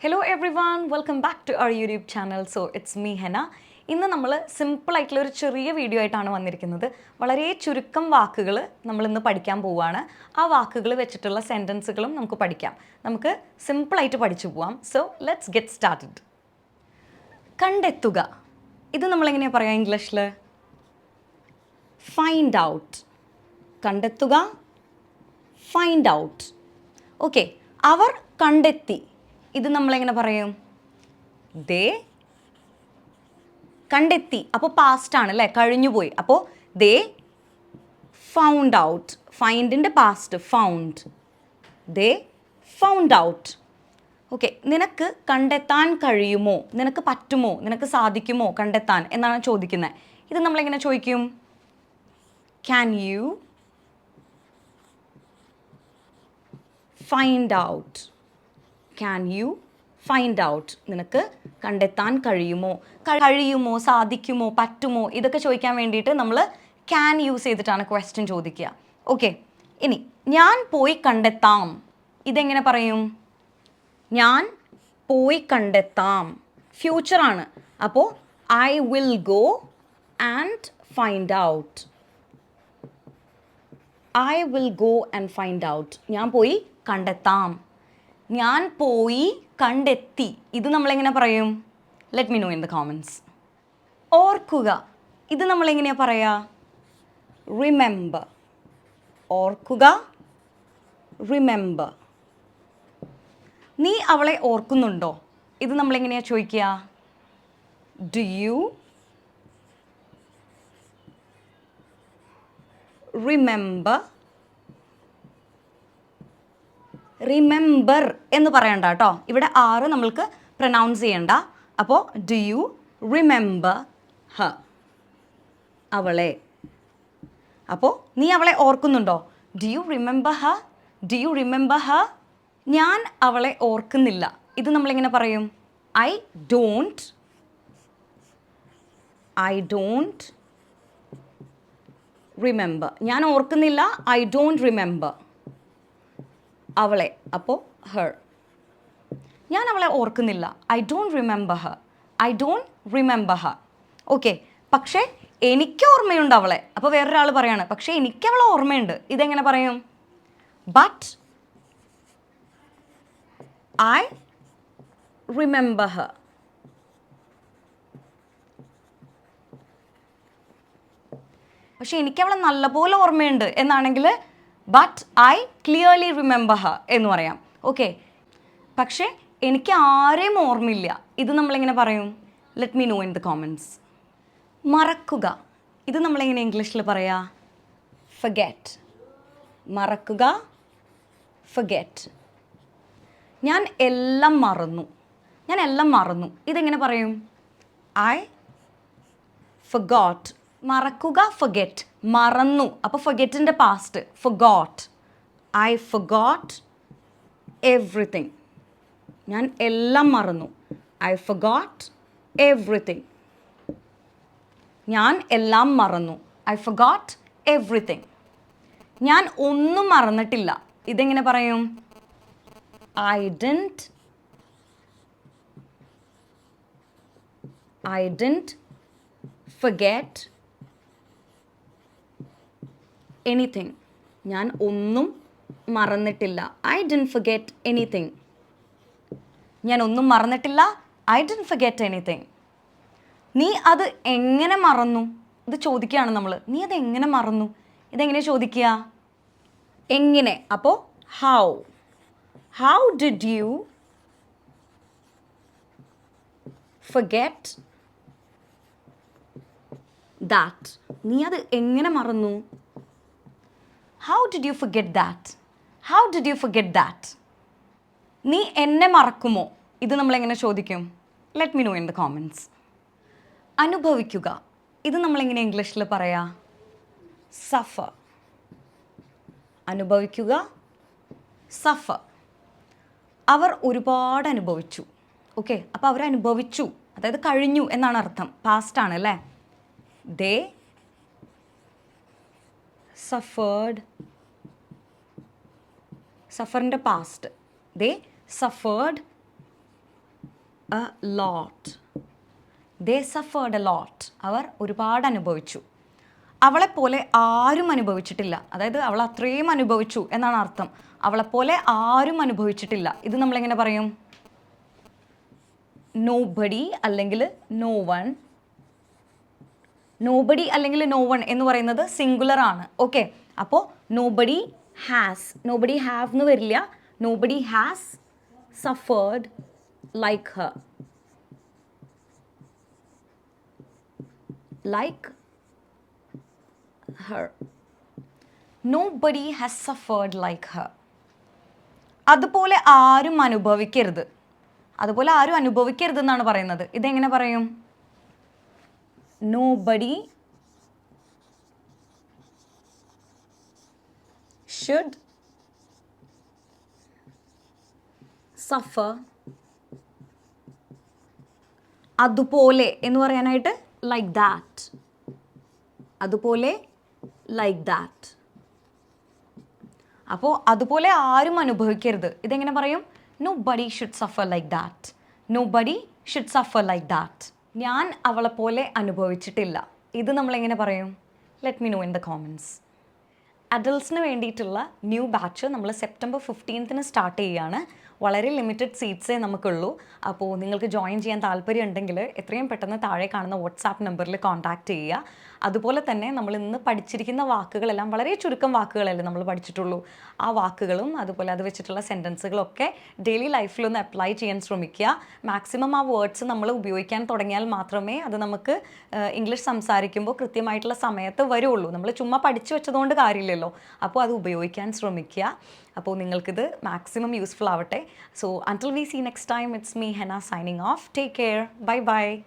Hello everyone welcome back to our YouTube channel so it's me Hena ഇന്ന് നമ്മൾ സിമ്പിളായിട്ടുള്ള ഒരു ചെറിയ വീഡിയോ ആയിട്ടാണ് വന്നിരിക്കുന്നത്. വളരെ ചുരുക്കം വാക്കുകൾ നമ്മൾ ഇന്ന് പഠിക്കാൻ പോവുകയാണ്. ആ വാക്കുകൾ വെച്ചിട്ടുള്ള സെന്റൻസുകളും നമുക്ക് പഠിക്കാം. നമുക്ക് സിമ്പിളായിട്ട് പഠിച്ചു പോവാം. സോ ലെറ്റ്സ് ഗെറ്റ് സ്റ്റാർട്ടഡ് കണ്ടെത്തുക. ഇത് നമ്മളെങ്ങനെയാണ് പറയുക ഇംഗ്ലീഷിൽ ഫൈൻഡ് ഔട്ട് കണ്ടെത്തുക. ഫൈൻഡ് ഔട്ട് ഓക്കെ അവർ കണ്ടെത്തി. ഇത് നമ്മളെങ്ങനെ പറയും? ദേ കണ്ടെത്തി. അപ്പോൾ പാസ്റ്റ് ആണ് അല്ലേ? കഴിഞ്ഞുപോയി അപ്പോൾ they found out ഫൈൻഡിന്റെ past found they found out okay നിനക്ക് കണ്ടെത്താൻ കഴിയുമോ? നിനക്ക് പറ്റുമോ? നിനക്ക് സാധിക്കുമോ കണ്ടെത്താൻ? എന്നാണ് ചോദിക്കുന്നത് ഇത് നമ്മളെങ്ങനെ ചോദിക്കും? Can you find out can you find out നിനക്ക് കണ്ടെത്താൻ കഴിയുമോ? കഴിയുമോ? സാധിക്കുമോ? പറ്റുമോ? ഇതൊക്കെ ചോദിക്കാൻ വേണ്ടിയിട്ട് നമ്മൾ ക്യാൻ യൂസ് ചെയ്തിട്ടാണ് ക്വസ്റ്റ്യൻ ചോദിക്കുക. ഓക്കെ ഇനി ഞാൻ പോയി കണ്ടെത്താം. ഇതെങ്ങനെ പറയും? ഞാൻ പോയി കണ്ടെത്താം. ഫ്യൂച്ചറാണ് അപ്പോൾ I will go and find out I will go and find out ഞാൻ പോയി കണ്ടെത്താം. ഞാൻ പോയി കണ്ടെത്തി. ഇത് നമ്മളെങ്ങനെ പറയും? Let me know in the comments ഓർക്കുക. ഇത് നമ്മളെങ്ങനെയാണ് പറയുക റിമെമ്പർ ഓർക്കുക. റിമെമ്പർ നീ അവളെ ഓർക്കുന്നുണ്ടോ? ഇത് നമ്മളെങ്ങനെയാണ് ചോദിക്കുക? ഡു യു റിമെമ്പർ റിമെമ്പർ എന്ന് പറയണ്ട കേട്ടോ ഇവിടെ ആറ് നമ്മൾക്ക് പ്രൊനൗൺസ് ചെയ്യണ്ട. അപ്പോൾ ഡു യു റിമെമ്പർ ഹ അവളെ. അപ്പോൾ നീ അവളെ ഓർക്കുന്നുണ്ടോ? Do you remember her do you remember her ഞാൻ അവളെ ഓർക്കുന്നില്ല. ഇത് നമ്മളിങ്ങനെ പറയും? I don't I don't remember ഞാൻ ഓർക്കുന്നില്ല ഐ ഡോണ്ട് റിമെമ്പർ അവളെ അപ്പോൾ ഹർ ഞാൻ അവളെ ഓർക്കുന്നില്ല. I don't remember her I don't remember her okay പക്ഷേ എനിക്ക് ഓർമ്മയുണ്ട് അവളെ. അപ്പോൾ വേറൊരാൾ പറയാണ് പക്ഷേ എനിക്ക് അവളെ ഓർമ്മയുണ്ട്. ഇതെങ്ങനെ പറയും? ബട്ട് ഐ റിമെമ്പർ ഹർ പക്ഷെ എനിക്ക് അവളെ നല്ലപോലെ ഓർമ്മയുണ്ട്. എന്നാണെങ്കിൽ but I clearly remember her എന്ന് പറയാം. ഓക്കെ പക്ഷേ എനിക്ക് ആരെയും ഓർമ്മയില്ല. ഇത് നമ്മളിങ്ങനെ പറയും? Let me know in the comments മറക്കുക. ഇത് നമ്മളെങ്ങനെ ഇംഗ്ലീഷിൽ പറയാ? ഫഗറ്റ് മറക്കുക. ഫഗറ്റ് ഞാൻ എല്ലാം മറന്നു. ഞാൻ എല്ലാം മറന്നു. ഇതെങ്ങനെ പറയും? ഐ ഫഗോട്ട് മറക്കുക ഫൊഗെറ്റ് മറന്നു. അപ്പോൾ ഫൊഗെറ്റിന്റെ past forgot I forgot everything ഞാൻ എല്ലാം മറന്നു. ഐ ഫൊഗോട്ട് എവ്രിതിങ് ഞാൻ എല്ലാം മറന്നു. ഐ ഫൊഗോട്ട് എവ്രിതിങ് ഞാൻ ഒന്നും മറന്നിട്ടില്ല. ഇതെങ്ങനെ പറയും? I didn't I didn't forget anything ഞാൻ ഒന്നും മറന്നിട്ടില്ല. ഐ ഡൻ ഫർഗെറ്റ് എനിത്തിങ് ഞാൻ ഒന്നും മറന്നിട്ടില്ല. ഐ ഡൻ ഫർഗെറ്റ് എനിത്തിങ് നീ അത് എങ്ങനെ മറന്നു? ഇത് ചോദിക്കുകയാണ് നമ്മൾ നീ അത് എങ്ങനെ മറന്നു? ഇതെങ്ങനെ ചോദിക്കുക? എങ്ങനെ? അപ്പോൾ how how did you forget that നീ അത് എങ്ങനെ മറന്നു? How did you forget that how did you forget that നീ എന്നെ മറക്കുമോ? ഇത് നമ്മളെങ്ങനെ ചോദിക്കും? Let me know in the comments അനുഭവിക്കുക. ഇത് നമ്മളെങ്ങനെ ഇംഗ്ലീഷിൽ പറയാ? സഫർ അനുഭവിക്കുക. സഫർ അവർ ഒരുപാട് അനുഭവിച്ചു. ഓക്കെ അപ്പോൾ അവർ അനുഭവിച്ചു അതായത് കഴിഞ്ഞു എന്നാണ് അർത്ഥം. പാസ്റ്റ് ആണ് അല്ലേ? They suffered സഫറിന്റെ past they suffered a lot they suffered a lot അവർ ഒരുപാട് അനുഭവിച്ചു. അവളെപ്പോലെ ആരും അനുഭവിച്ചിട്ടില്ല. അതായത് അവൾ അത്രയും അനുഭവിച്ചു എന്നാണ് അർത്ഥം. അവളെപ്പോലെ ആരും അനുഭവിച്ചിട്ടില്ല. ഇത് നമ്മളെങ്ങനെ പറയും? നോ ബഡി അല്ലെങ്കിൽ നോ വൺ നോബഡി അല്ലെങ്കിൽ നോ വൺ എന്ന് പറയുന്നത് സിംഗുലർ ആണ്. ഓക്കെ അപ്പോൾ നോബഡി ഹാസ് നോബഡി ഹാവ് എന്ന് വരില്ല. Nobody has suffered like her like her nobody has suffered like her അതുപോലെ ആരും അനുഭവിക്കരുത്. അതുപോലെ ആരും അനുഭവിക്കരുത് എന്നാണ് പറയുന്നത്. ഇതെങ്ങനെ പറയും? Nobody should suffer അതുപോലെ എന്ന് പറയാനായിട്ട് ലൈക്ക് ദാറ്റ് അതുപോലെ ലൈക്ക് ദാറ്റ് അപ്പോൾ അതുപോലെ ആരും അനുഭവിക്കരുത്. ഇതെങ്ങനെ പറയും? Nobody should suffer like that nobody should suffer like that ഞാൻ അവളെപ്പോലെ പോലെ അനുഭവിച്ചിട്ടില്ല. ഇത് നമ്മളെങ്ങനെ പറയും? Let me know in the comments അഡൽട്സിന് വേണ്ടിയിട്ടുള്ള ന്യൂ ബാച്ച് നമ്മൾ സെപ്റ്റംബർ ഫിഫ്റ്റീൻത്തിന് സ്റ്റാർട്ട് ചെയ്യുകയാണ് വളരെ ലിമിറ്റഡ് സീറ്റ്സേ നമുക്കുള്ളൂ. അപ്പോൾ നിങ്ങൾക്ക് ജോയിൻ ചെയ്യാൻ താല്പര്യം ഉണ്ടെങ്കിൽ എത്രയും പെട്ടെന്ന് താഴെ കാണുന്ന വാട്സാപ്പ് നമ്പറിൽ കോൺടാക്റ്റ് ചെയ്യുക. അതുപോലെ തന്നെ നമ്മൾ ഇന്ന് പഠിച്ചിരിക്കുന്ന വാക്കുകളെല്ലാം വളരെ ചുരുക്കം വാക്കുകളല്ലേ നമ്മൾ പഠിച്ചിട്ടുള്ളൂ. ആ വാക്കുകളും അതുപോലെ അത് വെച്ചിട്ടുള്ള സെന്റൻസുകളൊക്കെ ഡെയിലി ലൈഫിലൊന്ന് അപ്ലൈ ചെയ്യാൻ ശ്രമിക്കുക. മാക്സിമം ആ വേർഡ്സ് നമ്മൾ ഉപയോഗിക്കാൻ തുടങ്ങിയാൽ മാത്രമേ അത് നമുക്ക് ഇംഗ്ലീഷ് സംസാരിക്കുമ്പോൾ കൃത്യമായിട്ടുള്ള സമയത്ത് വരുള്ളൂ. നമ്മൾ ചുമ്മാ പഠിച്ചു വെച്ചതുകൊണ്ട് കാര്യമില്ലല്ലോ. അപ്പോൾ അത് ഉപയോഗിക്കാൻ ശ്രമിക്കുക. അപ്പോൾ നിങ്ങൾക്കിത് മാക്സിമം യൂസ്ഫുൾ ആവട്ടെ. So until we see next time it's me Hena signing off take care bye bye